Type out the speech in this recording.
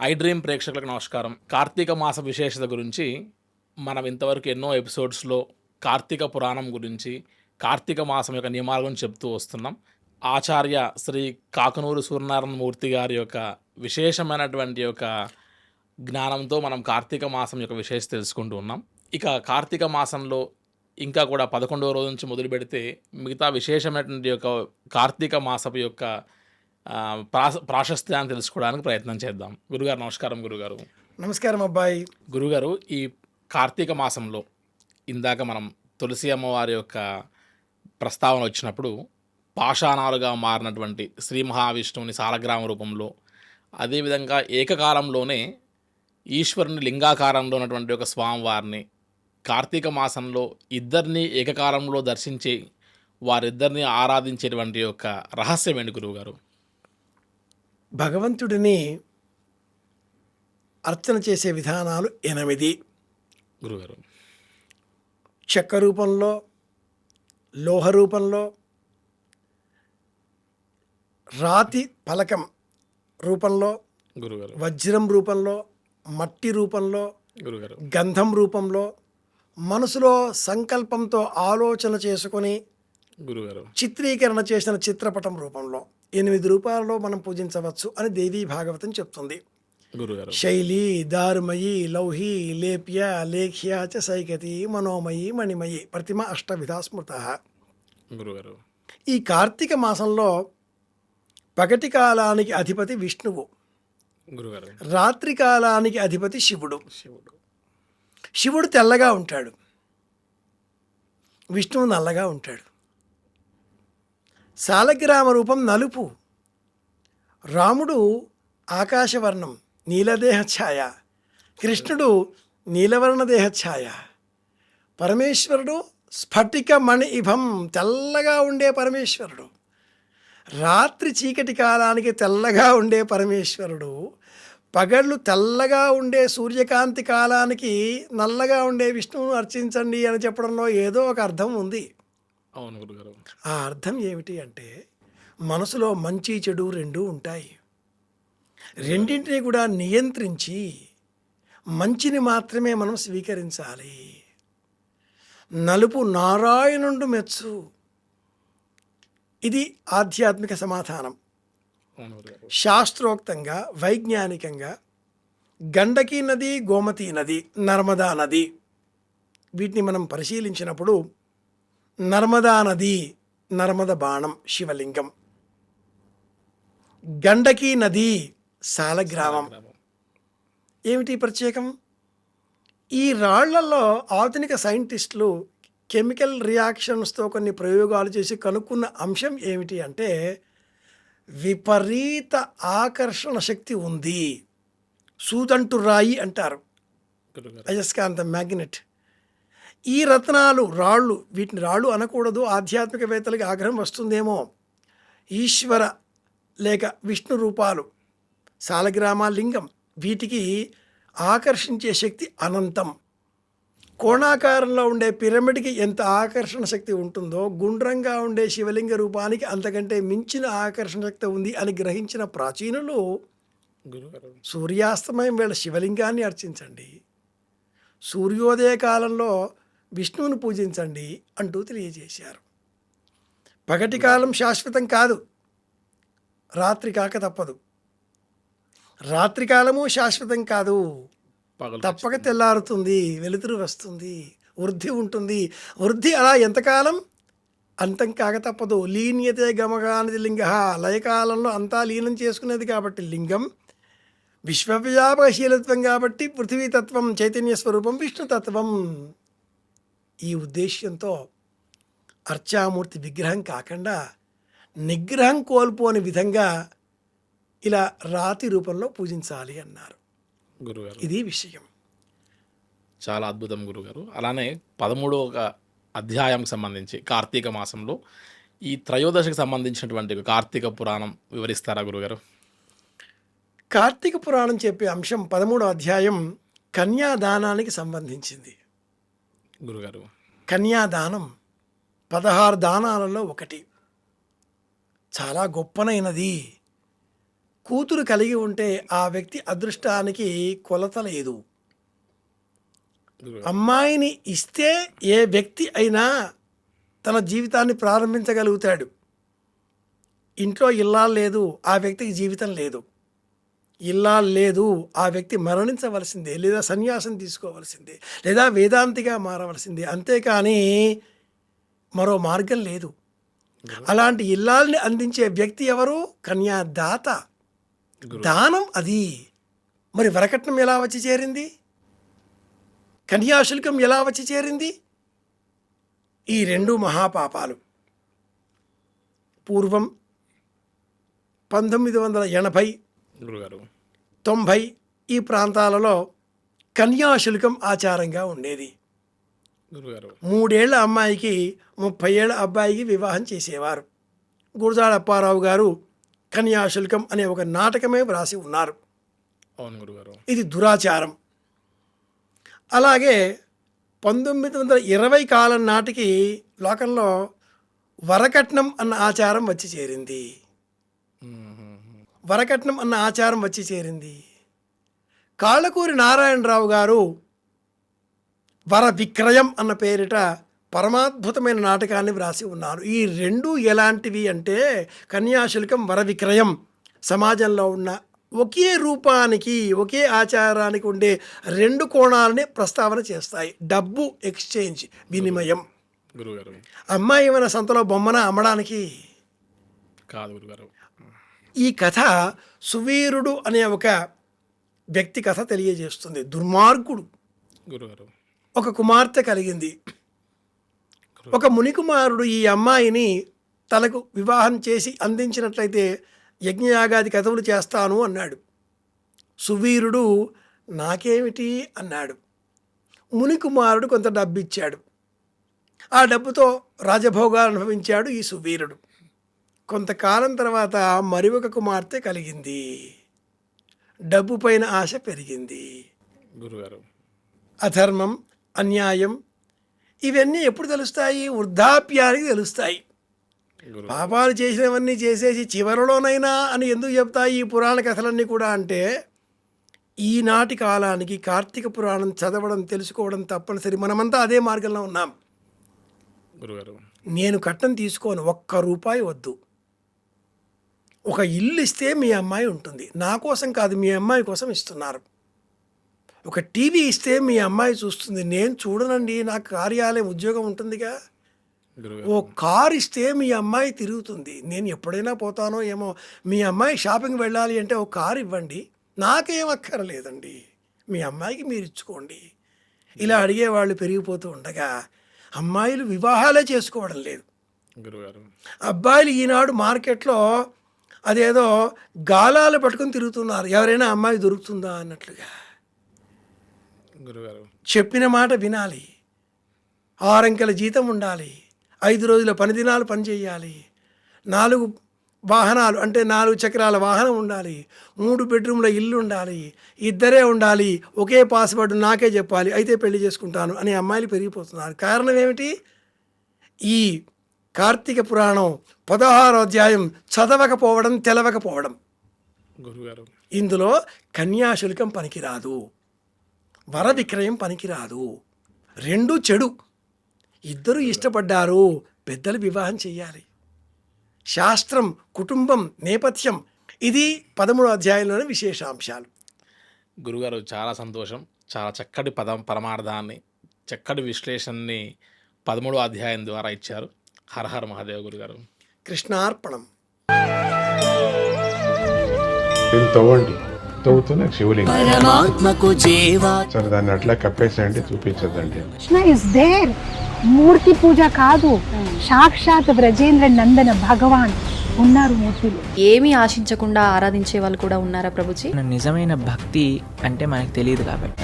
I dream ప్రేక్షకులకు నమస్కారం. కార్తీక మాస విశేషత గురించి మనం ఇంతవరకు ఎన్నో ఎపిసోడ్స్లో కార్తీక పురాణం గురించి కార్తీక మాసం యొక్క నియమాల గురించి చెప్తూ వస్తున్నాం. ఆచార్య శ్రీ కాకనూరు సూర్యనారాయణ మూర్తి గారి యొక్క విశేషమైనటువంటి యొక్క జ్ఞానంతో మనం కార్తీక మాసం యొక్క విశేషత తెలుసుకుంటూ ఉన్నాం. ఇక కార్తీక మాసంలో ఇంకా కూడా పదకొండవ రోజు నుంచి మొదలు పెడితే మిగతా విశేషమైనటువంటి యొక్క కార్తీక మాసపు యొక్క ప్రాశస్త్యాన్ని తెలుసుకోవడానికి ప్రయత్నం చేద్దాం. గురుగారు నమస్కారం గురుగారు. నమస్కారం అబ్బాయి. గురుగారు ఈ కార్తీక మాసంలో ఇందాక మనం తులసి అమ్మవారి యొక్క ప్రస్తావన వచ్చినప్పుడు పాషాణాలుగా మారినటువంటి శ్రీ మహావిష్ణువుని సాలగ్రామ రూపంలో అదేవిధంగా ఏకకాలంలోనే ఈశ్వరుని లింగాకారంలో ఉన్నటువంటి ఒక స్వామివారిని కార్తీక మాసంలో ఇద్దరిని ఏకకాలంలో దర్శించి వారిద్దరిని ఆరాధించేటువంటి యొక్క రహస్యం ఏంటి గురువుగారు? భగవంతుడిని అర్చన చేసే విధానాలు ఎనిమిది. గురుగారు. చెక్క రూపంలో లోహ రూపంలో రాతి పలకం రూపంలో గురుగారు. వజ్రం రూపంలో మట్టి రూపంలో గురుగారు. గంధం రూపంలో మనసులో సంకల్పంతో ఆలోచన చేసుకొని గురుగారు. చిత్రీకరణ చేసిన చిత్రపటం రూపంలో. ఎనిమిది రూపాలలో మనం పూజించవచ్చు అని దేవీ భాగవతం చెప్తుంది. శైలి దారుమయి లౌహి లేప్య లేఖ్య చ సైకతి మనోమయి మణిమయి ప్రతిమ అష్టవిధా స్మృత. గురుగారు. ఈ కార్తీక మాసంలో పగటి కాలానికి అధిపతి విష్ణువు. రాత్రి కాలానికి అధిపతి శివుడు. శివుడు. శివుడు తెల్లగా ఉంటాడు. విష్ణువు నల్లగా ఉంటాడు. సాలగ్రామ రూపం నలుపు. రాముడు ఆకాశవర్ణం నీలదేహ ఛాయ. కృష్ణుడు నీలవర్ణ దేహ ఛాయ. పరమేశ్వరుడు స్ఫటిక మణి ఇభం తెల్లగా ఉండే పరమేశ్వరుడు. రాత్రి చీకటి కాలానికి తెల్లగా ఉండే పరమేశ్వరుడు. పగళ్ళు తెల్లగా ఉండే సూర్యకాంతి కాలానికి నల్లగా ఉండే విష్ణువును అర్చించండి అని చెప్పడంలో ఏదో ఒక అర్థం ఉంది. అవును గురుగారు ఆ అర్థం ఏమిటి అంటే మనసులో మంచి చెడు రెండు ఉంటాయి. రెండింటినీ కూడా నియంత్రించి మంచిని మాత్రమే మనం స్వీకరించాలి. నలుపు నారాయణుండు మెచ్చు. ఇది ఆధ్యాత్మిక సమాధానం. శాస్త్రోక్తంగా వైజ్ఞానికంగా గండకీ నది గోమతి నది నర్మదా నది వీటిని మనం పరిశీలించినప్పుడు నర్మదా నది నర్మద బాణం శివలింగం. గండకీ నది సాలగ్రామం. ఏమిటి ప్రత్యేకం? ఈ రాళ్ళలో ఆధునిక సైంటిస్టులు కెమికల్ రియాక్షన్స్తో కొన్ని ప్రయోగాలు చేసి కనుక్కున్న అంశం ఏమిటి అంటే విపరీత ఆకర్షణ శక్తి ఉంది. సూదంటు రాయి అంటారు అయస్కాంత మ్యాగ్నెట్. ఈ రత్నాలు రాళ్ళు వీటిని రాళ్ళు అనకూడదు. ఆధ్యాత్మికవేత్తలకి ఆగ్రహం వస్తుందేమో. ఈశ్వర లేక విష్ణు రూపాలు సాలగ్రామ లింగం వీటికి ఆకర్షించే శక్తి అనంతం. కోణాకారంలో ఉండే పిరమిడ్కి ఎంత ఆకర్షణ శక్తి ఉంటుందో గుండ్రంగా ఉండే శివలింగ రూపానికి అంతకంటే మించిన ఆకర్షణ శక్తి ఉంది అని గ్రహించిన ప్రాచీనులు సూర్యాస్తమయం వేళ శివలింగాన్ని అర్చించండి. సూర్యోదయ కాలంలో విష్ణువుని పూజించండి అంటూ తెలియజేశారు. పగటి కాలం శాశ్వతం కాదు. రాత్రి కాక తప్పదు. రాత్రి కాలము శాశ్వతం కాదు. తప్పక తెల్లారుతుంది వెలుతురు వస్తుంది వృద్ధి ఉంటుంది. వృద్ధి అలా ఎంతకాలం? అంతం కాక తప్పదు. లీన్యతే గమగానిది లింగ. లయకాలంలో అంతా లీనం చేసుకునేది కాబట్టి లింగం. విశ్వవ్యాపకశీలత్వం కాబట్టి పృథివీతత్వం చైతన్య స్వరూపం విష్ణుతత్వం. ఈ ఉద్దేశ్యంతో అర్చామూర్తి విగ్రహం కాకుండా నిగ్రహం కోల్పోని విధంగా ఇలా రాతి రూపంలో పూజించాలి అన్నారు. గురుగారు. ఇది విషయం. చాలా అద్భుతం గురుగారు. అలానే పదమూడవ అధ్యాయంకి సంబంధించి కార్తీక మాసంలో ఈ త్రయోదశికి సంబంధించినటువంటి కార్తీక పురాణం వివరిస్తారా గురుగారు? కార్తీక పురాణం చెప్పే అంశం పదమూడో అధ్యాయం కన్యాదానానికి సంబంధించింది. గురుగారు. కన్యాదానం పదహారు దానాలలో ఒకటి. చాలా గొప్పనైనది. కూతురు కలిగి ఉంటే ఆ వ్యక్తి అదృష్టానికి కొలత లేదు. అమ్మాయిని ఇస్తే ఏ వ్యక్తి అయినా తన జీవితాన్ని ప్రారంభించగలుగుతాడు. ఇంట్లో ఇల్లాలు లేదు ఆ వ్యక్తికి జీవితం లేదు. ఇల్లాలు లేదు. ఆ వ్యక్తి మరణించవలసిందే లేదా సన్యాసం తీసుకోవలసిందే లేదా వేదాంతిగా మారవలసిందే. అంతేకాని మరో మార్గం లేదు. అలాంటి ఇల్లాల్ని అందించే వ్యక్తి ఎవరు? కన్యాదాత. దానం అది. మరి వరకట్నం ఎలా వచ్చి చేరింది? కన్యాశుల్కం ఎలా వచ్చి చేరింది? ఈ రెండు మహాపాపాలు. పూర్వం పంతొమ్మిది వందల ఎనభై గురుగారు. తొంభై ఈ ప్రాంతాలలో కన్యాశుల్కం ఆచారంగా ఉండేది. గురుగారు. మూడేళ్ళ అమ్మాయికి ముప్పై ఏళ్ళ అబ్బాయికి వివాహం చేసేవారు. గురజాడ అప్పారావు గారు కన్యాశుల్కం అనే ఒక నాటకమే వ్రాసి ఉన్నారు. అవును గురుగారు. ఇది దురాచారం. అలాగే పంతొమ్మిది వందల ఇరవై కాలం నాటికి లోకంలో వరకట్నం అన్న ఆచారం వచ్చి చేరింది. వరకట్నం అన్న ఆచారం వచ్చి చేరింది. కాళ్ళకూరి నారాయణరావు గారు వర విక్రయం అన్న పేరిట పరమాద్భుతమైన నాటకాన్ని వ్రాసి ఉన్నారు. ఈ రెండు ఎలాంటివి అంటే కన్యాశుల్కం వర విక్రయం సమాజంలో ఉన్న ఒకే రూపానికి ఒకే ఆచారానికి ఉండే రెండు కోణాలని ప్రస్తావన చేస్తాయి. డబ్బు ఎక్స్చేంజ్ వినిమయం. అమ్మాయి ఏమైనా సంతలో బొమ్మన అమ్మడానికి? కాదు గురుగారు. ఈ కథ సువీరుడు అనే ఒక వ్యక్తి కథ తెలియజేస్తుంది. దుర్మార్గుడు. గురుగారు ఒక కుమార్తె కలిగింది. ఒక మునికుమారుడు ఈ అమ్మాయిని తనకు వివాహం చేసి అందించినట్లయితే యజ్ఞయాగాది కథవులు చేస్తాను అన్నాడు. సువీరుడు నాకేమిటి అన్నాడు. మునికుమారుడు కొంత డబ్బు ఇచ్చాడు ఆ డబ్బుతో రాజభోగాలు అనుభవించాడు ఈ సువీరుడు. కొంతకాలం తర్వాత మరి ఒక కుమార్తె కలిగింది. డబ్బు పైన ఆశ పెరిగింది. గురుగారు. అధర్మం అన్యాయం ఇవన్నీ ఎప్పుడు తెలుస్తాయి? వృద్ధాప్యానికి తెలుస్తాయి. పాపాలు చేసినవన్నీ చేసేసి చివరిలోనైనా అని ఎందుకు చెప్తాయి ఈ పురాణ కథలన్నీ కూడా అంటే ఈనాటి కాలానికి కార్తీక పురాణం చదవడం తెలుసుకోవడం తప్పనిసరి. మనమంతా అదే మార్గంలో ఉన్నాం. గురుగారు. నేను కట్టం తీసుకోను ఒక్క రూపాయి వద్దు. ఒక ఇల్లు ఇస్తే మీ అమ్మాయి ఉంటుంది. నా కోసం కాదు మీ అమ్మాయి కోసం ఇస్తున్నారు. ఒక టీవీ ఇస్తే మీ అమ్మాయి చూస్తుంది. నేను చూడనండి నాకు కార్యాలయం ఉద్యోగం ఉంటుందిగా. ఓ కార్ ఇస్తే మీ అమ్మాయి తిరుగుతుంది. నేను ఎప్పుడైనా పోతానో ఏమో. మీ అమ్మాయి షాపింగ్ వెళ్ళాలి అంటే ఒక కార్ ఇవ్వండి. నాకేం అక్కర్లేదండి. మీ అమ్మాయికి మీరు ఇచ్చుకోండి. ఇలా అడిగేవాళ్ళు పెరిగిపోతూ ఉండగా అమ్మాయిలు వివాహాలే చేసుకోవడం లేదు. అబ్బాయిలు ఈనాడు మార్కెట్లో అదేదో గాలాలు పట్టుకొని తిరుగుతున్నారు. ఎవరైనా అమ్మాయి దొరుకుతుందా అన్నట్లుగా. గురుగారు. చెప్పిన మాట వినాలి. ఆరంకెల జీతం ఉండాలి. ఐదు రోజుల పని దినాలు పని చేయాలి. నాలుగు వాహనాలు అంటే నాలుగు చక్రాల వాహనం ఉండాలి. మూడు బెడ్రూమ్ల ఇల్లు ఉండాలి. ఇద్దరే ఉండాలి. ఒకే పాస్వర్డ్ నాకే చెప్పాలి. అయితే పెళ్ళి చేసుకుంటాను అనే అమ్మాయిలు పెరిగిపోతున్నారు. కారణం ఏమిటి? ఈ కార్తీక పురాణం పదహారో అధ్యాయం చదవకపోవడం తెలవకపోవడం. గురుగారు. ఇందులో కన్యాశుల్కం పనికిరాదు. వర విక్రయం పనికిరాదు. రెండు చెడు. ఇద్దరు ఇష్టపడ్డారు పెద్దలు వివాహం చేయాలి శాస్త్రం కుటుంబం నేపథ్యం ఇది పదమూడో అధ్యాయంలోని విశేషాంశాలు. గురుగారు చాలా సంతోషం. చాలా చక్కటి పదం పరమార్థాన్ని చక్కటి విశ్లేషణని పదమూడో అధ్యాయం ద్వారా ఇచ్చారు. హర హర మహాదేవ్ గురుగారు. కృష్ణార్పణం. దీన్ని తవ్వండి. తవ్వుతూనే శివలింగం. పరమాత్మకు జీవా. సరే దాన్ని అట్లా కప్పేసేయండి చూపించదండి కృష్ణ ఇస్ దేర్ మూర్తి పూజ కాదు. సాక్షాత్ బ్రజేంద్ర నందన భగవాన్ ఉన్నారు మూర్తిలో. ఏమీ ఆశించకుండా ఆరాధించే వాళ్ళు కూడా ఉన్నారా ప్రభుజీ? నిజమైన భక్తి అంటే మనకు తెలియదు కాబట్టి.